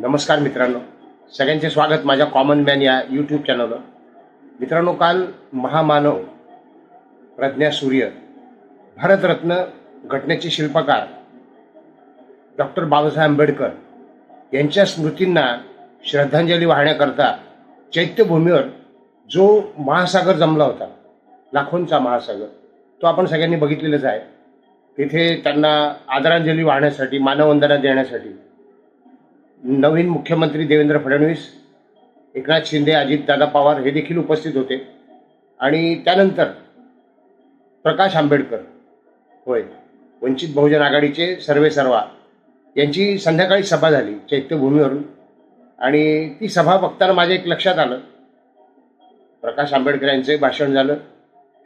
नमस्कार मित्रांनो. सगळ्यांचे स्वागत माझ्या कॉमन मॅन या यूट्यूब चॅनलवर मित्रांनो काल महामानव प्रज्ञा सूर्य भारतरत्न घटनेचे शिल्पकार डॉक्टर बाबासाहेब आंबेडकर यांच्या स्मृतींना श्रद्धांजली वाहण्याकरता चैत्यभूमीवर जो महासागर जमला होता लाखोंचा महासागर तो आपण सगळ्यांनी बघितलेलाच आहे. तिथे त्यांना आदरांजली वाहण्यासाठी मानवंदना देण्यासाठी नवीन मुख्यमंत्री देवेंद्र फडणवीस एकनाथ शिंदे अजितदादा पवार हे देखील उपस्थित होते. आणि त्यानंतर प्रकाश आंबेडकर होय वंचित बहुजन आघाडीचे सर्वे सर्वा यांची संध्याकाळी सभा झाली चैत्यभूमीवरून. आणि ती सभा बघताना माझ्या एक लक्षात आलं. प्रकाश आंबेडकर यांचे भाषण झालं.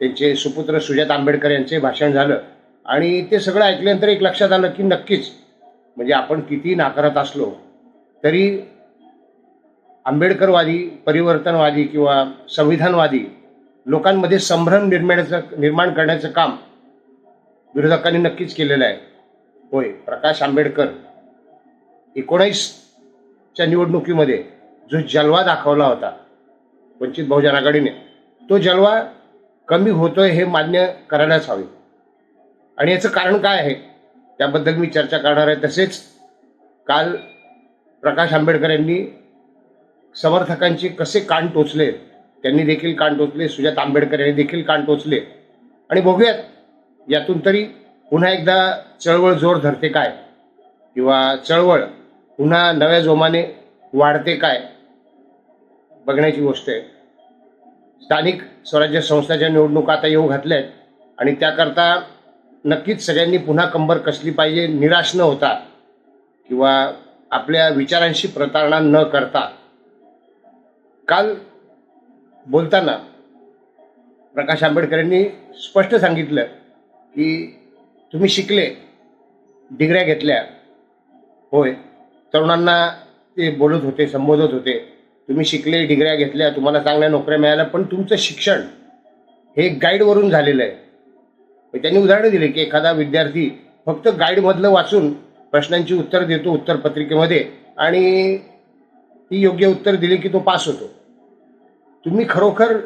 त्यांचे सुपुत्र सुजात आंबेडकर यांचे भाषण झालं. आणि ते सगळं ऐकल्यानंतर एक लक्षात आलं की नक्कीच म्हणजे आपण किती नाकारत असलो तरी आंबेडकरवादी परिवर्तनवादी किंवा संविधानवादी लोकांमध्ये संभ्रम निर्माणाचं निर्माण करण्याचं काम विरोधकांनी नक्कीच केलेलं आहे. होय प्रकाश आंबेडकर एकोणाईसच्या निवडणुकीमध्ये जो जलवा दाखवला होता वंचित बहुजन आघाडीने तो जलवा कमी होतोय हे मान्य करायलाच हवे. आणि याचं कारण काय आहे त्याबद्दल मी चर्चा करणार आहे. तसेच काल प्रकाश आंबेडकर यांनी समर्थकांचे कसे कान टोचले त्यांनी देखील कान टोचले सुजात आंबेडकर यांनी देखील कान टोचले. आणि बघूयात यातून तरी पुन्हा एकदा चळवळ जोर धरते काय? किंवा चळवळ पुन्हा नव्या जोमाने वाढते काय? बघण्याची गोष्ट आहे. स्थानिक स्वराज्य संस्थाच्या निवडणुका आता येऊ घातल्या आहेत आणि त्याकरता नक्कीच सगळ्यांनी पुन्हा कंबर कसली पाहिजे निराश न होता किंवा आपल्या विचारांशी प्रतारणा न करता. काल बोलताना प्रकाश आंबेडकर यांनी स्पष्ट सांगितलं की तुम्ही शिकले डिग्र्या घेतल्या. होय तरुणांना ते बोलत होते संबोधत होते. तुम्ही शिकले डिग्र्या घेतल्या तुम्हाला चांगल्या नोकऱ्या मिळाल्या पण तुमचं शिक्षण हे गाईडवरून झालेलं आहे. त्यांनी उदाहरणं दिले की एखादा विद्यार्थी फक्त गाईडमधलं वाचून प्रश्नांची उत्तर देतो उत्तरपत्रिकेमध्ये. आणि ती योग्य उत्तर दिली की तो पास होतो. तुम्ही खरोखर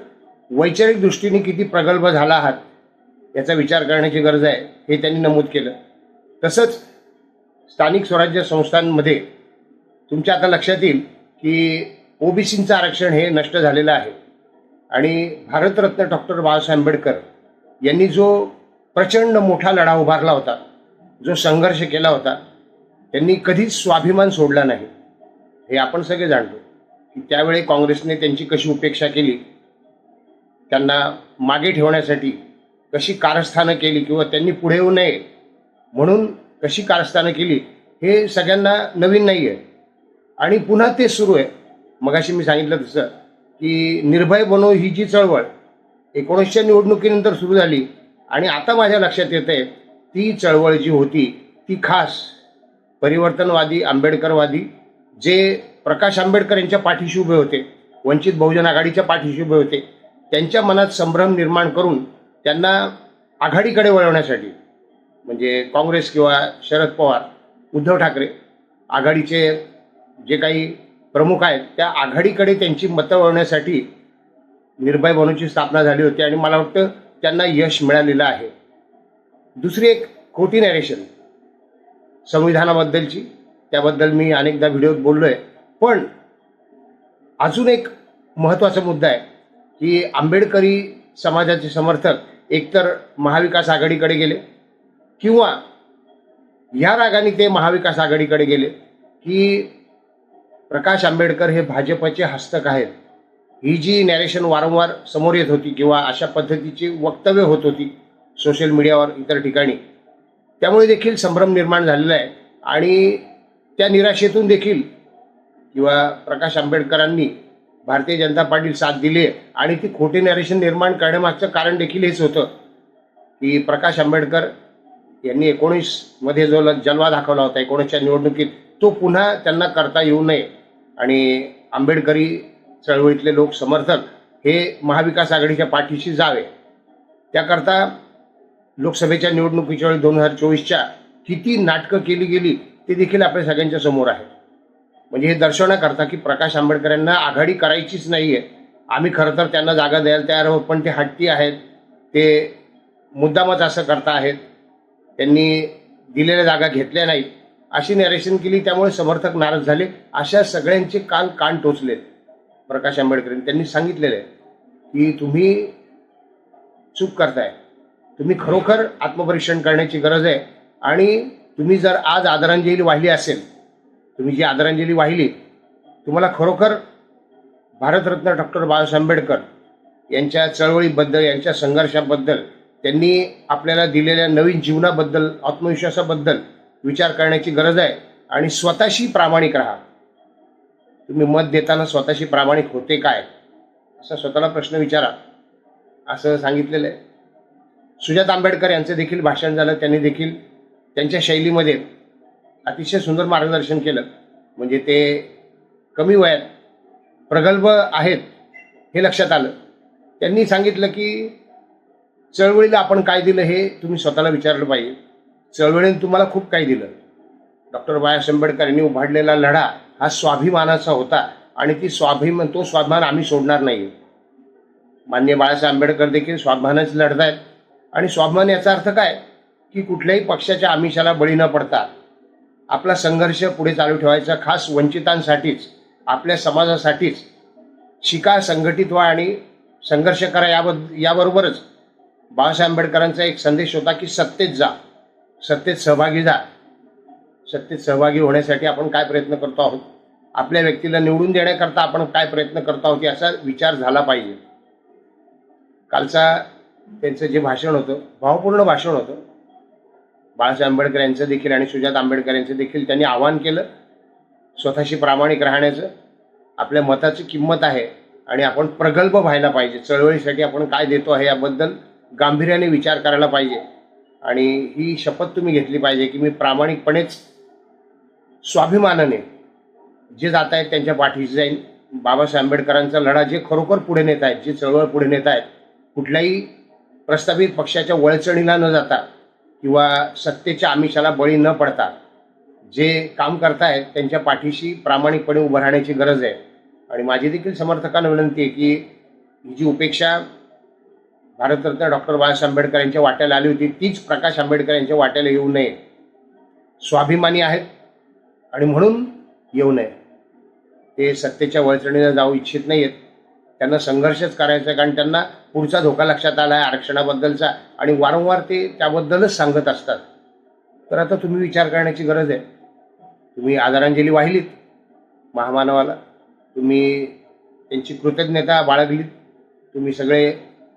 वैचारिक दृष्टीने किती प्रगल्भ झाला आहात याचा विचार करण्याची गरज आहे हे त्यांनी नमूद केलं. तसंच स्थानिक स्वराज्य संस्थांमध्ये तुमच्या आता लक्षात येईल की ओबीसींचं आरक्षण हे नष्ट झालेलं आहे. आणि भारतरत्न डॉक्टर बाबासाहेब आंबेडकर यांनी जो प्रचंड मोठा लढा उभारला होता जो संघर्ष केला होता त्यांनी कधीच स्वाभिमान सोडला नाही. हे आपण सगळे जाणतो की त्यावेळी काँग्रेसने त्यांची कशी उपेक्षा केली त्यांना मागे ठेवण्यासाठी कशी कारस्थानं केली किंवा त्यांनी पुढे येऊ नये म्हणून कशी कारस्थानं केली हे सगळ्यांना नवीन नाही आहे आणि पुन्हा ते सुरू आहे. मगाशी मी सांगितलं तसं की निर्भय बनो ही जी चळवळ एकोणीसच्या निवडणुकीनंतर सुरू झाली आणि आता माझ्या लक्षात येत आहे ती चळवळ जी होती ती खास परिवर्तनवादी आंबेडकरवादी जे प्रकाश आंबेडकर यांच्या पाठीशी उभे होते वंचित बहुजन आघाडीच्या पाठीशी उभे होते त्यांच्या मनात संभ्रम निर्माण करून त्यांना आघाडीकडे वळवण्यासाठी म्हणजे काँग्रेस किंवा शरद पवार उद्धव ठाकरे आघाडीचे जे काही प्रमुख आहेत त्या आघाडीकडे त्यांची मतं वळवण्यासाठी निर्भय बनूची स्थापना झाली होती आणि मला वाटतं त्यांना यश मिळालेलं आहे. दुसरी एक खोटी नॅरेशन संविधानाबद्दलची. त्याबद्दल मी अनेकदा व्हिडिओत बोललो आहे पण अजून एक महत्त्वाचा मुद्दा आहे की आंबेडकरी समाजाचे समर्थक एकतर महाविकास आघाडीकडे गेले किंवा या रागाने ते महाविकास आघाडीकडे गेले की प्रकाश आंबेडकर हे भाजपचे हस्तक आहेत. ही जी नॅरेशन वारंवार समोर येत होती किंवा अशा पद्धतीची वक्तव्य होत होती सोशल मीडियावर इतर ठिकाणी त्यामुळे देखील संभ्रम निर्माण झालेला आहे. आणि त्या निराशेतून देखील किंवा प्रकाश आंबेडकरांनी भारतीय जनता पार्टी साथ दिली आहे. आणि ती खोटे नॅरेशन निर्माण करण्यामागचं कारण देखील हेच होतं की प्रकाश आंबेडकर यांनी एकोणीसमध्ये जो ल- जलवा दाखवला होता एकोणीसच्या निवडणुकीत तो पुन्हा त्यांना करता येऊ नये. आणि आंबेडकरी चळवळीतले लोक समर्थक हे महाविकास आघाडीच्या पाठीशी जावे. त्याकरता लोकसभेच्या निवडणुकीच्या वेळी दोन हजार चोवीसच्या किती नाटकं केली गेली ते देखील आपल्या सगळ्यांच्या समोर आहे. म्हणजे हे दर्शवण्याकरता की प्रकाश आंबेडकरांना आघाडी करायचीच नाही आहे आम्ही खरं तर त्यांना जागा द्यायला तयार आहोत पण ते हट्टी आहेत. ते मुद्दामच असं करता आहेत. त्यांनी दिलेल्या जागा घेतल्या नाहीत. अशी नरेशन केली त्यामुळे समर्थक नाराज झाले. अशा सगळ्यांचे काल कान टोचले प्रकाश आंबेडकरांनी त्यांनी सांगितलेलं आहे की तुम्ही चूक करताय. तुम्ही खरोखर आत्मपरीक्षण करण्याची गरज आहे. आणि तुम्ही जर आज आदरांजली वाहिली असेल तुम्ही जी आदरांजली वाहिली तुम्हाला खरोखर भारतरत्न डॉक्टर बाबासाहेब आंबेडकर यांच्या चळवळीबद्दल यांच्या संघर्षाबद्दल त्यांनी आपल्याला दिलेल्या नवीन जीवनाबद्दल आत्मविश्वासाबद्दल विचार करण्याची गरज आहे. आणि स्वतःशी प्रामाणिक राहा. तुम्ही मत देताना स्वतःशी प्रामाणिक होते काय? असा स्वतःला प्रश्न विचारा. असं सांगितलेलं आहे. सुजात आंबेडकर यांचं देखील भाषण झालं. त्यांनी देखील त्यांच्या शैलीमध्ये अतिशय सुंदर मार्गदर्शन केलं. म्हणजे ते कमी वयात प्रगल्भ आहेत हे लक्षात आलं. त्यांनी सांगितलं की चळवळीला आपण काय दिलं हे तुम्ही स्वतःला विचारलं पाहिजे. चळवळीने तुम्हाला खूप काही दिलं. डॉक्टर बाबासाहेब आंबेडकर यांनी उभारलेला लढा हा स्वाभिमानाचा होता आणि ती स्वाभिमान तो स्वाभिमान आम्ही सोडणार नाही मान्य बाळासाहेब आंबेडकर देखील स्वाभिमानाच आहेत. आणि स्वाभिमान याचा अर्थ काय? की कुठल्याही पक्षाच्या आमिषाला बळी न पडता आपला संघर्ष पुढे चालू ठेवायचा खास वंचितांसाठीच आपल्या समाजासाठीच शिका संघटित व्हा आणि संघर्ष करा याबद याबरोबरच बाळासाहेब आंबेडकरांचा एक संदेश होता की सत्तेत जा सत्तेत सहभागी जा. सत्तेत सहभागी होण्यासाठी आपण काय प्रयत्न करतो आहोत? आपल्या व्यक्तीला निवडून देण्याकरता आपण काय प्रयत्न करतो आहोत? याचा विचार झाला पाहिजे. कालचा त्यांचं जे भाषण होतं भावपूर्ण भाषण होतं. बाळासाहेब आंबेडकर यांचं देखील आणि सुजात आंबेडकर यांचं देखील त्यांनी आवाहन केलं स्वतःशी प्रामाणिक राहण्याचं. आपल्या मताची किंमत आहे आणि आपण प्रगल्भ व्हायला पाहिजे. चळवळीसाठी आपण काय देतो आहे याबद्दल गांभीर्याने विचार करायला पाहिजे. आणि ही शपथ तुम्ही घेतली पाहिजे की मी प्रामाणिकपणेच स्वाभिमानाने जे जात आहेत त्यांच्या पाठीशी जाईन. बाबासाहेब आंबेडकरांचा लढा जे खरोखर पुढे नेत आहेत जे चळवळ पुढे नेत आहेत कुठल्याही प्रस्तावित पक्षाच्या वळचणीला न जाता किंवा सत्तेच्या आमिषाला बळी न पडता जे काम करतायत त्यांच्या पाठीशी प्रामाणिकपणे उभं राहण्याची गरज आहे. आणि माझी देखील समर्थकांना विनंती आहे की ही जी उपेक्षा भारतरत्न डॉक्टर बाबासाहेब आंबेडकर यांच्या वाट्याला आली होती तीच प्रकाश आंबेडकर यांच्या वाट्याला येऊ नये. स्वाभिमानी आहेत आणि म्हणून येऊ नये. ते सत्तेच्या वळचणीला जाऊ इच्छित नाही आहेत त्यांना संघर्षच करायचा आहे. कारण त्यांना पुढचा धोका लक्षात आला आहे आरक्षणाबद्दलचा. आणि वारंवार ते त्याबद्दलच सांगत असतात. तर आता तुम्ही विचार करण्याची गरज आहे. तुम्ही आदरांजली वाहिलीत महामानवाला. तुम्ही त्यांची कृतज्ञता बाळगलीत. तुम्ही सगळे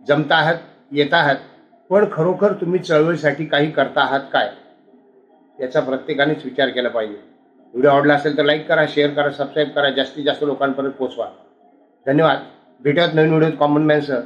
जमता आहात येत आहात. पण खरोखर तुम्ही चळवळीसाठी काही करता आहात काय? याचा प्रत्येकानेच विचार केला पाहिजे. व्हिडिओ आवडला असेल तर लाईक करा शेअर करा सबस्क्राईब करा. जास्तीत जास्त लोकांपर्यंत पोचवा धन्यवाद. भेटूयात नवीन व्हिडिओ कॉमन मॅन सर